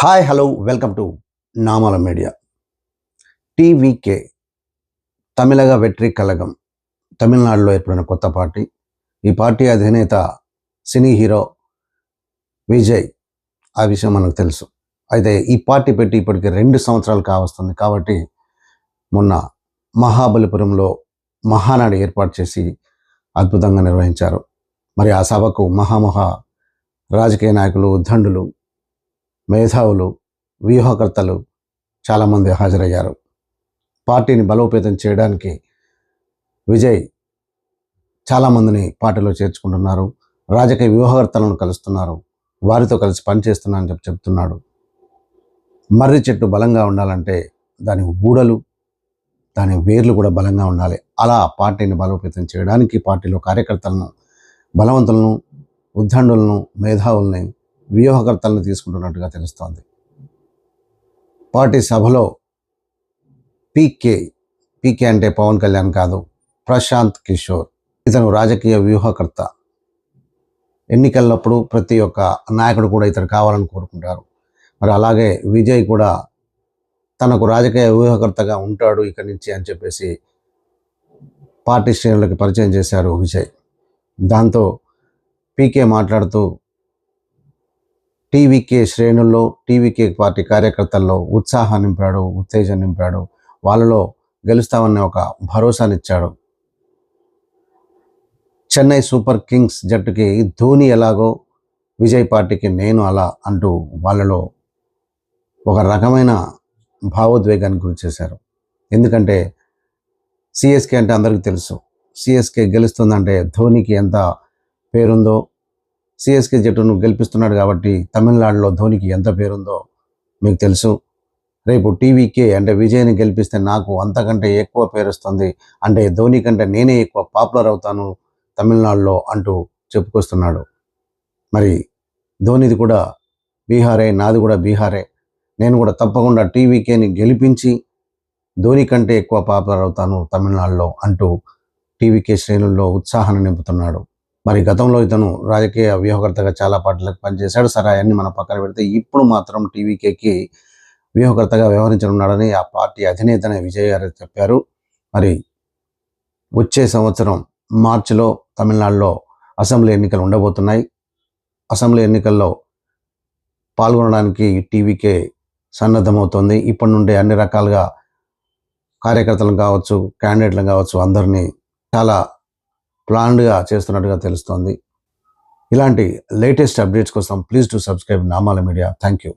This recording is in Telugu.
Hi hello welcome to Namala media. TVK Tamilaga Vettri Kazhagam. తమిళనాడులో ఏర్పడిన కొత్త పార్టీ. ఈ పార్టీ అధినేత సినీ హీరో విజయ్ ఆ విషయం మనకు తెలుసు. అయితే ఈ పార్టీ పెట్టి ఇప్పటికి రెండు సంవత్సరాలు కావస్తుంది కాబట్టి మొన్న మహాబలిపురంలో మహానాడు ఏర్పాటు చేసి అద్భుతంగా నిర్వహించారు. మరి ఆ సభకు మహామహా రాజకీయ నాయకులు ఉద్దండులు మేధావులు వ్యూహకర్తలు చాలామంది హాజరయ్యారు. పార్టీని బలోపేతం చేయడానికి విజయ్ చాలామందిని పార్టీలో చేర్చుకుంటున్నారు. రాజకీయ వ్యూహకర్తలను కలుస్తున్నారు. వారితో కలిసి పనిచేస్తున్నా అని చెప్పి చెప్తున్నాడు. మర్రి చెట్టు బలంగా ఉండాలంటే దాని ఊడలు దాని వేర్లు కూడా బలంగా ఉండాలి. అలా పార్టీని బలోపేతం చేయడానికి పార్టీలో కార్యకర్తలను బలవంతులను ఉద్దండులను మేధావుల్ని వ్యూహకర్తలను తీసుకుంటున్నట్టుగా తెలుస్తోంది. పార్టీ సభలో పీకే పీకే అంటే పవన్ కళ్యాణ్ కాదు ప్రశాంత్ కిషోర్. ఇతను రాజకీయ వ్యూహకర్త. ఎన్నికలప్పుడు ప్రతి ఒక్క నాయకుడు కూడా ఇతను కావాలని కోరుకుంటారు. మరి అలాగే విజయ్ కూడా తనకు రాజకీయ వ్యూహకర్తగా ఉంటాడు ఇక్కడి నుంచి అని చెప్పేసి పార్టీ శ్రేణులకి పరిచయం చేశారు విజయ్. దాంతో పీకే మాట్లాడుతూ టీవీకే శ్రేణుల్లో టీవీకే పార్టీ కార్యకర్తల్లో ఉత్సాహం నింపాడు ఉత్తేజం నింపాడు. వాళ్ళలో గెలుస్తామనే ఒక భరోసానిచ్చాడు. చెన్నై సూపర్ కింగ్స్ జట్టుకి ధోని ఎలాగో విజయ్ పార్టీకి నేను అలా అంటూ వాళ్ళలో ఒక రకమైన భావోద్వేగానికి గురి చేశారు. ఎందుకంటే సిఎస్కే అంటే అందరికీ తెలుసు. సిఎస్కే గెలుస్తుందంటే ధోనికి ఎంత పేరుందో సిఎస్కే జట్టును గెలిపిస్తున్నాడు కాబట్టి తమిళనాడులో ధోనికి ఎంత పేరుందో మీకు తెలుసు. రేపు టీవీకే అంటే విజయ్ని గెలిపిస్తే నాకు అంతకంటే ఎక్కువ పేరు వస్తుంది అంటే ధోని కంటే నేనే ఎక్కువ పాపులర్ అవుతాను తమిళనాడులో అంటూ చెప్పుకొస్తున్నాడు. మరి ధోనిది కూడా బీహారే నాది కూడా బీహారే. నేను కూడా తప్పకుండా టీవీకేని గెలిపించి ధోని కంటే ఎక్కువ పాపులర్ అవుతాను తమిళనాడులో అంటూ టీవీకే శ్రేణుల్లో ఉత్సాహాన్ని నింపుతున్నాడు. మరి గతంలో ఇతను రాజకీయ వ్యూహకర్తగా చాలా పార్టీలకు పనిచేశాడు. సరే అవన్నీ మనం పక్కన పెడితే ఇప్పుడు మాత్రం టీవీకేకి వ్యూహకర్తగా వ్యవహరించనున్నాడని ఆ పార్టీ అధినేతనే విజయ్ గారు చెప్పారు. మరి వచ్చే సంవత్సరం మార్చిలో తమిళనాడులో అసెంబ్లీ ఎన్నికలు ఉండబోతున్నాయి. అసెంబ్లీ ఎన్నికల్లో పాల్గొనడానికి టీవీకే సన్నద్ధమవుతోంది. ఇప్పటి నుండే అన్ని రకాలుగా కార్యకర్తలను కావచ్చు క్యాండిడేట్లను కావచ్చు అందరినీ చాలా ప్లాన్డ్గా చేస్తున్నట్టుగా తెలుస్తోంది. ఇలాంటి లేటెస్ట్ అప్డేట్స్ కోసం please to subscribe Namala media. Thank you